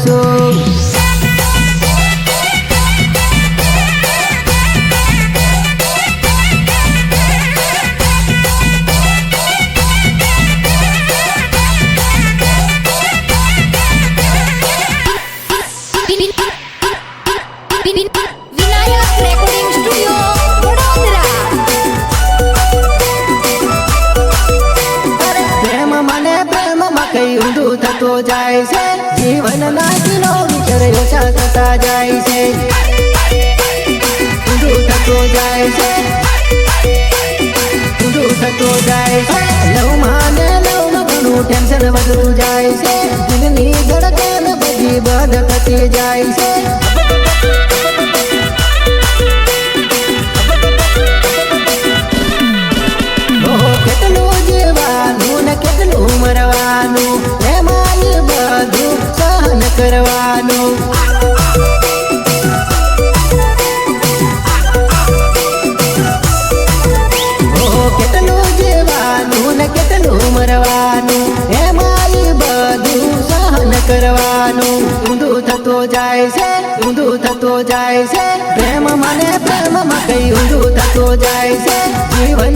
করেছো Vinayak Recording Studio થતો જાય છે. જીવનના કિલો વિચાર ઓછા થતા જાય છે. ઊંધું થતો જાય છે. ઊંધું થતો જાય છે. લવમાં ને લવમાં ઘણું ટેન્શન વધતું જાય છે. દિલની ધડકન બધી બંધ થતી જાય છે. કરવાનું. કેટલું જીવવાનું ને બધું સહન કરવાનું. ઊંધું થતો જાય છે, ઊંધું થતો જાય છે. પ્રેમ મને પ્રેમમાં કઈ ઊંધું થતો જાય છે. જીવન